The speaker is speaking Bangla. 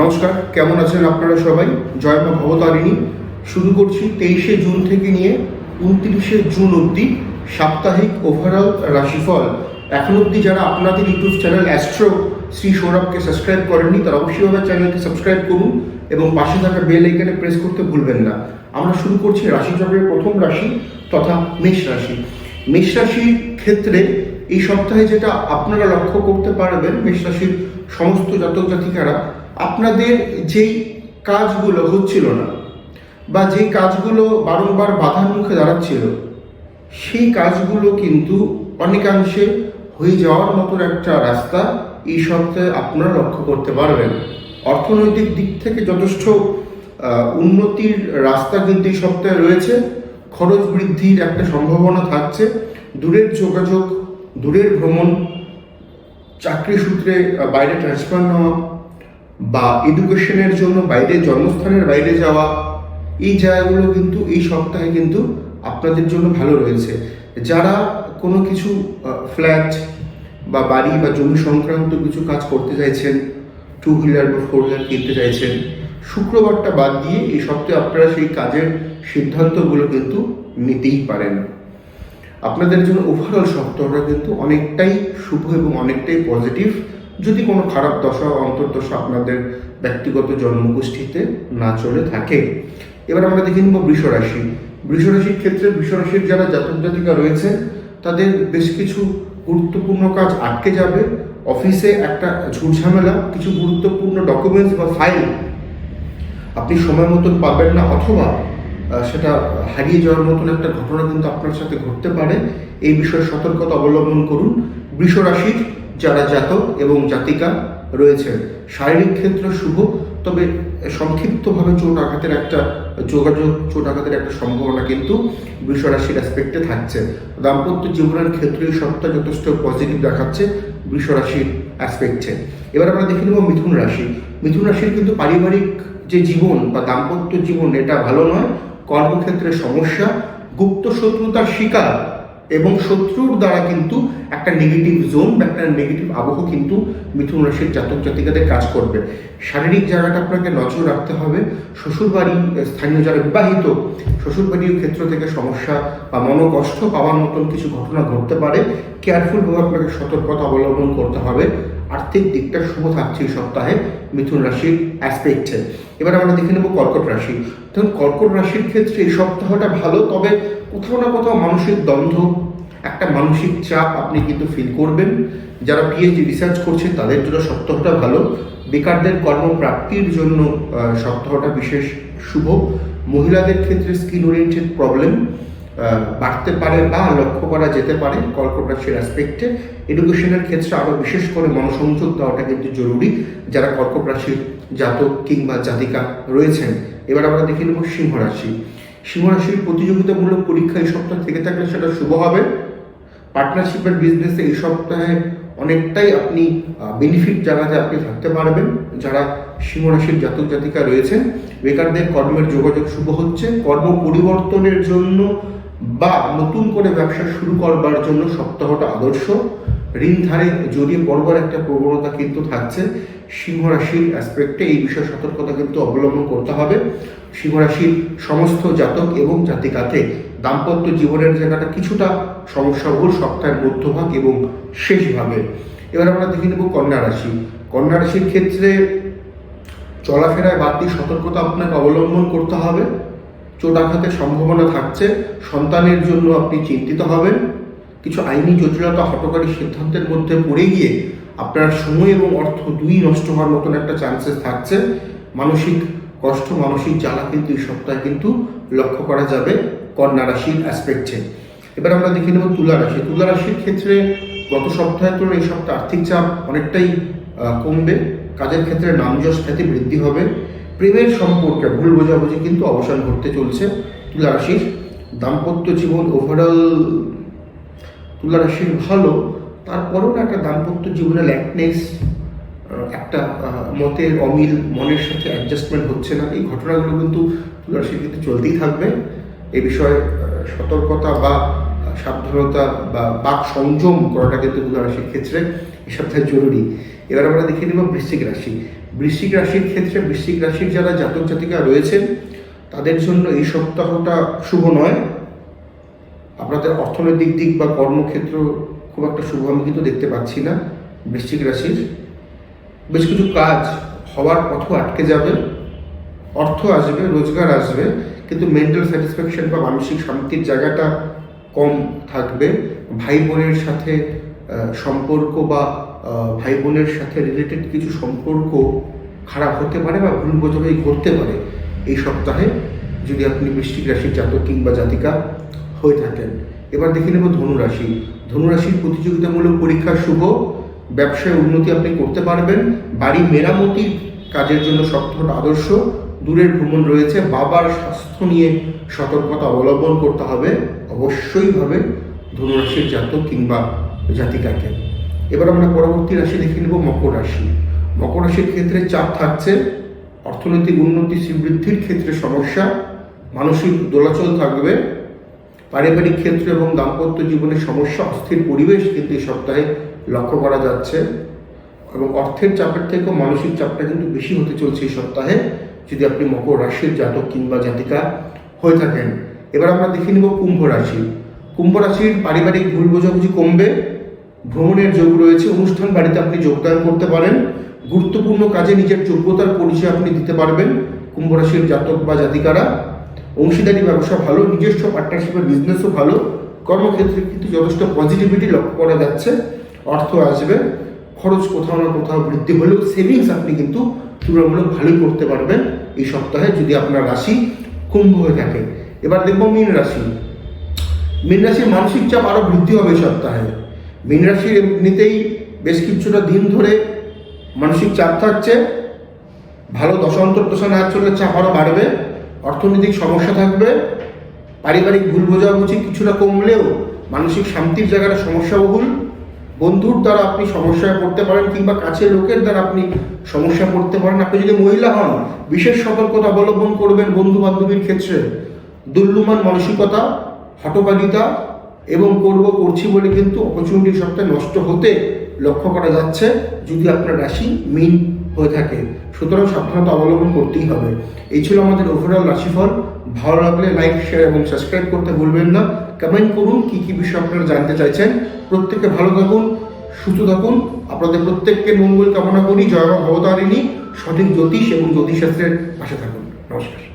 নমস্কার, কেমন আছেন আপনারা সবাই? জয় মা ভবতারিণী। শুরু করছি তেইশে জুন থেকে নিয়ে উনত্রিশে জুন অবধি সাপ্তাহিক ওভারঅল রাশিফল। এখন অবধি যারা আপনাদের ইউটিউব চ্যানেল অ্যাস্ট্রো শ্রী সৌরভকে সাবস্ক্রাইব করেননি, তারা অবশ্যইভাবে চ্যানেলকে সাবস্ক্রাইব করুন এবং পাশে থাকা বেল আইকনে প্রেস করতে ভুলবেন না। আমরা শুরু করছি রাশিচক্রের প্রথম রাশি তথা মেষ রাশি। মেষ রাশির ক্ষেত্রে এই সপ্তাহে যেটা আপনারা লক্ষ্য করতে পারবেন, মেষ রাশির সমস্ত জাতক জাতিকারা আপনাদের যেই কাজগুলো হচ্ছিল না বা যে কাজগুলো বারংবার বাধার মুখে দাঁড়াচ্ছিল, সেই কাজগুলো কিন্তু অনেকাংশে হয়ে যাওয়ার মতন একটা রাস্তা এই সপ্তাহে আপনারা লক্ষ্য করতে পারবেন। অর্থনৈতিক দিক থেকে যথেষ্ট উন্নতির রাস্তা কিন্তু এই সপ্তাহে রয়েছে। খরচ বৃদ্ধির একটা সম্ভাবনা থাকছে। দূরের যোগাযোগ, দূরের ভ্রমণ চাকরি সূত্রে বাইরে ট্রান্সফার নেওয়া বা এডুকেশনের জন্য বাইরে জন্মস্থানের বাইরে যাওয়া, এই জায়গাগুলো কিন্তু, এই সপ্তাহে কিন্তু আপনাদের জন্য ভালো রয়েছে। যারা কোনো কিছু ফ্ল্যাট বা বাড়ি বা জমি সংক্রান্ত কিছু কাজ করতে চাইছেন টু হুইলার বা ফোর হুইলার কিনতে চাইছেন, শুক্রবারটা বাদ দিয়ে এই সপ্তাহে আপনারা সেই কাজের সিদ্ধান্তগুলো কিন্তু নিতেই পারেন। আপনাদের জন্য ওভারঅল সপ্তাহটা কিন্তু অনেকটাই শুভ এবং অনেকটাই পজিটিভ যদি কোনো খারাপ দশা অন্তর্দশা আপনাদের ব্যক্তিগত জন্মগোষ্ঠীতে না চলে থাকে। এবার আমরা দেখে নিব বৃষ রাশি। বৃষ রাশির ক্ষেত্রে বৃষ রাশির যারা জাতক জাতিকা রয়েছে, তাদের বেশ কিছু গুরুত্বপূর্ণ কাজ আটকে যাবে। অফিসে একটা ঝুটঝামেলা কিছু গুরুত্বপূর্ণ ডকুমেন্টস বা ফাইল আপনি সময় মতন পাবেন না, অথবা সেটা হারিয়ে যাওয়ার মতন একটা ঘটনা কিন্তু আপনার সাথে ঘটতে পারে। এই বিষয়ে সতর্কতা অবলম্বন করুন। বৃষ রাশির যারা জাতক এবং জাতিকা রয়েছে শারীরিক ক্ষেত্র শুভ, তবে সংক্ষিপ্তভাবে চোট আঘাতের একটা যোগাযোগ, চোট আঘাতের একটা সম্ভাবনা কিন্তু বৃষ রাশির অ্যাসপেক্টে থাকছে। দাম্পত্য জীবনের ক্ষেত্রে সপ্তাহ যথেষ্ট পজিটিভ দেখাচ্ছে বৃষ রাশির অ্যাসপেক্টে এবার আমরা দেখে নেব মিথুন রাশি। মিথুন রাশির কিন্তু পারিবারিক যে জীবন বা দাম্পত্য জীবন, এটা ভালো নয়। কর্মক্ষেত্রে সমস্যা, গুপ্ত শত্রুতার শিকার এবং শত্রুর দ্বারা কিন্তু একটা নেগেটিভ জোন বা একটা নেগেটিভ আবহ কিন্তু মিথুন রাশির জাতক জাতিকাদের কাজ করবে। শারীরিক জায়গাটা আপনাকে নজর রাখতে হবে। শ্বশুরবাড়ি স্থানীয় যারা বিবাহিত, শ্বশুরবাড়ির ক্ষেত্র থেকে সমস্যা বা মনোকষ্ট পাওয়ার মতন কিছু ঘটনা ঘটতে পারে। কেয়ারফুলভাবে আপনাকে সতর্কতা অবলম্বন করতে হবে। আর্থিক দিকটা শুভ থাকছে এই সপ্তাহে মিথুন রাশির অ্যাসপেক্টে এবার আমরা দেখে নেব কর্কট রাশি। দেখুন, কর্কট রাশির ক্ষেত্রে এই সপ্তাহটা ভালো, তবে কোথাও না কোথাও মানসিক দ্বন্দ্ব, একটা মানসিক চাপ আপনি কিন্তু ফিল করবেন। যারা পিএইচডি রিসার্চ করছেন তাদের জন্য সপ্তাহটা ভালো। বেকারদের কর্মপ্রাপ্তির জন্য সপ্তাহটা বিশেষ শুভ। মহিলাদের ক্ষেত্রে স্কিন ওরিয়েন্টেড প্রবলেম বাড়তে পারে বা লক্ষ্য করা যেতে পারে কর্কট রাশির অ্যাসপেক্টে এডুকেশনের ক্ষেত্রে আরও বিশেষ করে মনোসংযোগ দেওয়াটা কিন্তু জরুরি। যারা কর্কট রাশির জাতক কিংবা জাতিকা রয়েছেন, এবার আমরা দেখে নেব সিংহ রাশি। সিংহ রাশির প্রতিযোগিতামূলক পরীক্ষা এই সপ্তাহ থেকে থাকলে সেটা শুভ হবে। পার্টনারশিপের বিজনেসে এই সপ্তাহে অনেকটাই আপনি বেনিফিট জায়গাতে আপনি থাকতে পারবেন। যারা সিংহ রাশির জাতক জাতিকা রয়েছেন, বেকারদের কর্মের যোগাযোগ শুভ হচ্ছে। কর্ম পরিবর্তনের জন্য বা নতুন করে ব্যবসা শুরু করবার জন্য সপ্তাহটা আদর্শ। ঋণ ধারে জড়িয়ে পড়বার একটা প্রবণতা কিন্তু থাকছে সিংহ রাশির অ্যাসপেক্টে এই বিষয়ে সতর্কতা কিন্তু অবলম্বন করতে হবে। সিংহ রাশির সমস্ত জাতক এবং জাতিকাকে দাম্পত্য জীবনের জায়গাটা কিছুটা সমস্যাবহুল সপ্তাহের মধ্যভাগ এবং শেষ ভাগে এবার আমরা দেখে নেব কন্যা রাশি। কন্যা রাশির ক্ষেত্রে চলাফেরায় বাড়তি সতর্কতা আপনাকে অবলম্বন করতে হবে। চোট আঘাতের সম্ভাবনা থাকছে। সন্তানের জন্য আপনি চিন্তিত হবেন। কিছু আইনি জটিলতা, হটকারী সিদ্ধান্তের মধ্যে পড়ে গিয়ে আপনার সময় এবং অর্থ দুই নষ্ট হওয়ার মতন একটা চান্সেস থাকছে। মানসিক কষ্ট, মানসিক জ্বালা কিন্তু এই সপ্তাহে কিন্তু লক্ষ্য করা যাবে কন্যা রাশির অ্যাসপেক্টে এবার আমরা দেখে নেব তুলা রাশি। তুলা রাশির ক্ষেত্রে গত সপ্তাহের তুলনায় এই সপ্তাহে আর্থিক চাপ অনেকটাই কমবে। কাজের ক্ষেত্রে নামযশ খ্যাতি বৃদ্ধি হবে। প্রেমের সম্পর্কে ভুল বোঝাবুঝি কিন্তু অবসান ঘটতে চলছে। তুলা রাশির দাম্পত্য জীবন ওভারঅল তুলা রাশির ভালো, তারপরেও না একটা দাম্পত্য জীবনে ল্যাকনেস একটা মতের অমিল, মনের সাথে অ্যাডজাস্টমেন্ট হচ্ছে না। এই ঘটনাগুলো কিন্তু তুলা রাশির ক্ষেত্রে চলতেই থাকবে। এ বিষয়ে সতর্কতা বা সাবধানতা বা বাক সংযম করাটা কিন্তু তুলা রাশির ক্ষেত্রে এই সপ্তাহে জরুরি। এবার আমরা দেখে নেব বৃশ্চিক রাশি। বৃশ্চিক রাশির ক্ষেত্রে বৃশ্চিক রাশির যারা জাতক জাতিকা রয়েছেন, তাদের জন্য এই সপ্তাহটা শুভ নয়। আপনাদের অর্থনৈতিক দিক বা কর্মক্ষেত্র খুব একটা শুভ, আমি কিন্তু দেখতে পাচ্ছি না। বৃশ্চিক রাশির বেশ কিছু কাজ হওয়ার পথও আটকে যাবে। অর্থ আসবে, রোজগার আসবে, কিন্তু মেন্টাল স্যাটিসফ্যাকশন বা মানসিক শান্তির জায়গাটা কম থাকবে। ভাই বোনের সাথে সম্পর্ক বা ভাই বোনের সাথে রিলেটেড কিছু সম্পর্ক খারাপ হতে পারে বা ভুল বোঝাবুঝি ঘটতে পারে। এই সপ্তাহে যদি আপনি বৃষ্টিক রাশির জাতক কিংবা জাতিকা হয়ে থাকেন। এবার দেখে নেব ধনুরাশি। ধনুরাশির প্রতিযোগিতামূলক পরীক্ষা শুভ, ব্যবসায় উন্নতি আপনি করতে পারবেন, বাড়ি মেরামতির কাজের জন্য সপ্তাহটা আদর্শ, দূরের ভ্রমণ রয়েছে, বাবার স্বাস্থ্য নিয়ে সতর্কতা অবলম্বন করতে হবে, অবশ্যই ভাবে ধনুরাশির জাতক কিংবা জাতিকাকে। এবার আমরা পরবর্তী রাশি দেখে নেব মকর রাশি। মকর রাশির ক্ষেত্রে চাপ থাকছে, অর্থনৈতিক উন্নতি, শ্রীবৃদ্ধির ক্ষেত্রে সমস্যা, মানসিক দোলাচল থাকবে পারিবারিক ক্ষেত্র এবং দাম্পত্য জীবনের সমস্যা, অস্থির পরিবেশ কিন্তু এই সপ্তাহে লক্ষ্য করা যাচ্ছে। এবং অর্থের চাপের থেকেও মানসিক চাপটা কিন্তু বেশি হতে চলছে এই সপ্তাহে, যদি আপনি মকর রাশির জাতক কিংবা জাতিকা হয়ে থাকেন। এবার আমরা দেখে নিব কুম্ভ রাশি। কুম্ভ রাশির পারিবারিক ভুল বোঝাবুঝি কমবে, ভ্রমণের যোগ রয়েছে, অনুষ্ঠান বাড়িতে আপনি যোগদান করতে পারেন, গুরুত্বপূর্ণ কাজে নিজের যোগ্যতার পরিচয় আপনি দিতে পারবেন। কুম্ভ রাশির জাতক বা জাতিকারা অংশীদারি ব্যবসা ভালো, নিজস্ব পার্টনারশিপের বিজনেসও ভালো, কর্মক্ষেত্রে কিন্তু যথেষ্ট পজিটিভিটি লক্ষ্য করা যাচ্ছে, অর্থ আসবে, খরচ কোথাও না কোথাও বৃদ্ধি হলেও সেভিংস আপনি কিন্তু তুলনামূলক ভালোই করতে পারবেন এই সপ্তাহে যদি আপনার রাশি কুম্ভ হয়ে থাকে। এবার দেখব মীন রাশি। মীন রাশির মানসিক চাপ আরও বৃদ্ধি হবে এই সপ্তাহে। মীন রাশির এমনিতেই বেশ কিছুটা দিন ধরে মানসিক চাপ থাকছে, ভালো দশান্তর দশা না চললে চাপ আরও বাড়বে। অর্থনৈতিক সমস্যা থাকবে, পারিবারিক ভুল বোঝাবুঝি কিছুটা কমলেও মানসিক শান্তির জায়গাটা সমস্যাবহুল। বন্ধুর দ্বারা আপনি সমস্যায় পড়তে পারেন কিংবা কাছের লোকের দ্বারা আপনি সমস্যায় পড়তে পারেন। আপনি যদি মহিলা হন, বিশেষ সতর্কতা অবলম্বন করবেন বন্ধু বান্ধবীর ক্ষেত্রে। দুর্লুমান মানসিকতা হটকারিতা এবং করব, করছি বলে কিন্তু অপরচুনিটি সপ্তাহে নষ্ট হতে লক্ষ্য করা যাচ্ছে। যদি আপনার রাশি মিন হয়ে থাকে। সুতরাং সাবধানতা অবলম্বন করতেই হবে। এই ছিল আমাদের ওভারঅল রাশিফল ভালো লাগলে লাইক শেয়ার এবং সাবস্ক্রাইব করতে ভুলবেন না। কমেন্ট করুন কি কি বিষয় আপনারা জানতে চাইছেন। প্রত্যেকে ভালো থাকুন, সুস্থ থাকুন। আপনাদের প্রত্যেককে মঙ্গল কামনা করি। জয় ভবতারিণী। সঠিক জ্যোতিষ এবং জ্যোতিষশাস্ত্রের পাশে থাকুন। নমস্কার।